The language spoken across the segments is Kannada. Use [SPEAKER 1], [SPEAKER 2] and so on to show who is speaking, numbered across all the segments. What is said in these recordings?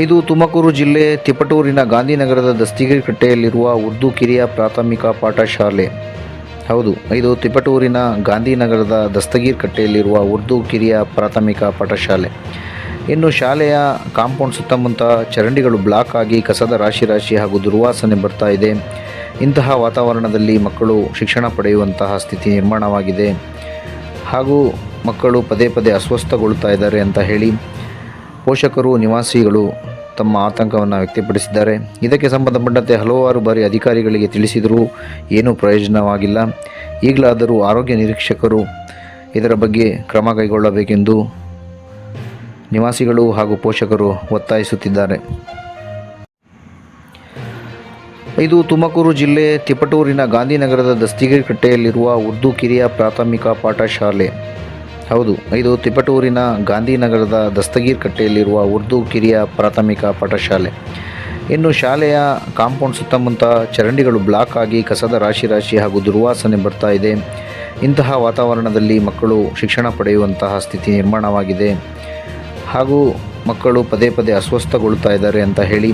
[SPEAKER 1] ಇದು ತುಮಕೂರು ಜಿಲ್ಲೆ ತಿಪಟೂರಿನ ಗಾಂಧಿನಗರದ ದಸ್ತಿಗಿರಿ ಕಟ್ಟೆಯಲ್ಲಿರುವ ಉರ್ದು ಕಿರಿಯ ಪ್ರಾಥಮಿಕ ಪಾಠಶಾಲೆ. ಹೌದು, ಇದು ತಿಪಟೂರಿನ ಗಾಂಧಿನಗರದ ದಸ್ತಗೀರ್ ಕಟ್ಟೆಯಲ್ಲಿರುವ ಉರ್ದು ಕಿರಿಯ ಪ್ರಾಥಮಿಕ ಪಾಠಶಾಲೆ. ಇನ್ನು ಶಾಲೆಯ ಕಾಂಪೌಂಡ್ ಸುತ್ತಮುತ್ತ ಚರಂಡಿಗಳು ಬ್ಲಾಕ್ ಆಗಿ ಕಸದ ರಾಶಿ ರಾಶಿ ಹಾಗೂ ದುರ್ವಾಸನೆ ಬರ್ತಾ ಇದೆ. ಇಂತಹ ವಾತಾವರಣದಲ್ಲಿ ಮಕ್ಕಳು ಶಿಕ್ಷಣ ಪಡೆಯುವಂತಹ ಸ್ಥಿತಿ ನಿರ್ಮಾಣವಾಗಿದೆ. ಹಾಗೂ ಮಕ್ಕಳು ಪದೇ ಪದೇ ಅಸ್ವಸ್ಥಗೊಳ್ತಾ ಇದ್ದಾರೆ ಅಂತ ಹೇಳಿ ಪೋಷಕರು, ನಿವಾಸಿಗಳು ತಮ್ಮ ಆತಂಕವನ್ನು ವ್ಯಕ್ತಪಡಿಸಿದ್ದಾರೆ. ಇದಕ್ಕೆ ಸಂಬಂಧಪಟ್ಟಂತೆ ಹಲವಾರು ಬಾರಿ ಅಧಿಕಾರಿಗಳಿಗೆ ತಿಳಿಸಿದರೂ ಏನೂ ಪ್ರಯೋಜನವಾಗಿಲ್ಲ. ಈಗಲಾದರೂ ಆರೋಗ್ಯ ನಿರೀಕ್ಷಕರು ಇದರ ಬಗ್ಗೆ ಕ್ರಮ ಕೈಗೊಳ್ಳಬೇಕೆಂದು ನಿವಾಸಿಗಳು ಹಾಗೂ ಪೋಷಕರು ಒತ್ತಾಯಿಸುತ್ತಿದ್ದಾರೆ. ಇದು ತುಮಕೂರು ಜಿಲ್ಲೆ ತಿಪಟೂರಿನ ಗಾಂಧಿನಗರದ ದಸ್ತಿಗಿರಿ ಕಟ್ಟೆಯಲ್ಲಿರುವ ಉರ್ದು ಕಿರಿಯ ಪ್ರಾಥಮಿಕ ಪಾಠಶಾಲೆ. ಹೌದು, ಇದು ತಿಪಟೂರಿನ ಗಾಂಧಿನಗರದ ದಸ್ತಗೀರ್ ಕಟ್ಟೆಯಲ್ಲಿರುವ ಉರ್ದು ಕಿರಿಯ ಪ್ರಾಥಮಿಕ ಪಾಠಶಾಲೆ. ಇನ್ನು ಶಾಲೆಯ ಕಾಂಪೌಂಡ್ ಸುತ್ತಮುತ್ತ ಚರಂಡಿಗಳು ಬ್ಲಾಕ್ ಆಗಿ ಕಸದ ರಾಶಿ ರಾಶಿ ಹಾಗೂ ದುರ್ವಾಸನೆ ಬರ್ತಾ ಇದೆ. ಇಂತಹ ವಾತಾವರಣದಲ್ಲಿ ಮಕ್ಕಳು ಶಿಕ್ಷಣ ಪಡೆಯುವಂತಹ ಸ್ಥಿತಿ ನಿರ್ಮಾಣವಾಗಿದೆ. ಹಾಗೂ ಮಕ್ಕಳು ಪದೇ ಪದೇ ಅಸ್ವಸ್ಥಗೊಳ್ತಾ ಇದ್ದಾರೆ ಅಂತ ಹೇಳಿ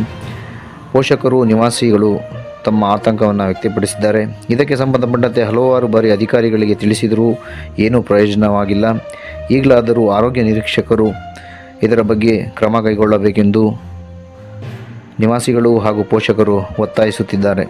[SPEAKER 1] ಪೋಷಕರು, ನಿವಾಸಿಗಳು ತಮ್ಮ ಆತಂಕವನ್ನು ವ್ಯಕ್ತಪಡಿಸಿದ್ದಾರೆ. ಇದಕ್ಕೆ ಸಂಬಂಧಪಟ್ಟಂತೆ ಹಲವಾರು ಬಾರಿ ಅಧಿಕಾರಿಗಳಿಗೆ ತಿಳಿಸಿದರೂ ಏನೂ ಪ್ರಯೋಜನವಾಗಿಲ್ಲ. ಈಗಲಾದರೂ ಆರೋಗ್ಯ ನಿರೀಕ್ಷಕರು ಇದರ ಬಗ್ಗೆ ಕ್ರಮ ಕೈಗೊಳ್ಳಬೇಕೆಂದು ನಿವಾಸಿಗಳು ಹಾಗೂ ಪೋಷಕರು ಒತ್ತಾಯಿಸುತ್ತಿದ್ದಾರೆ.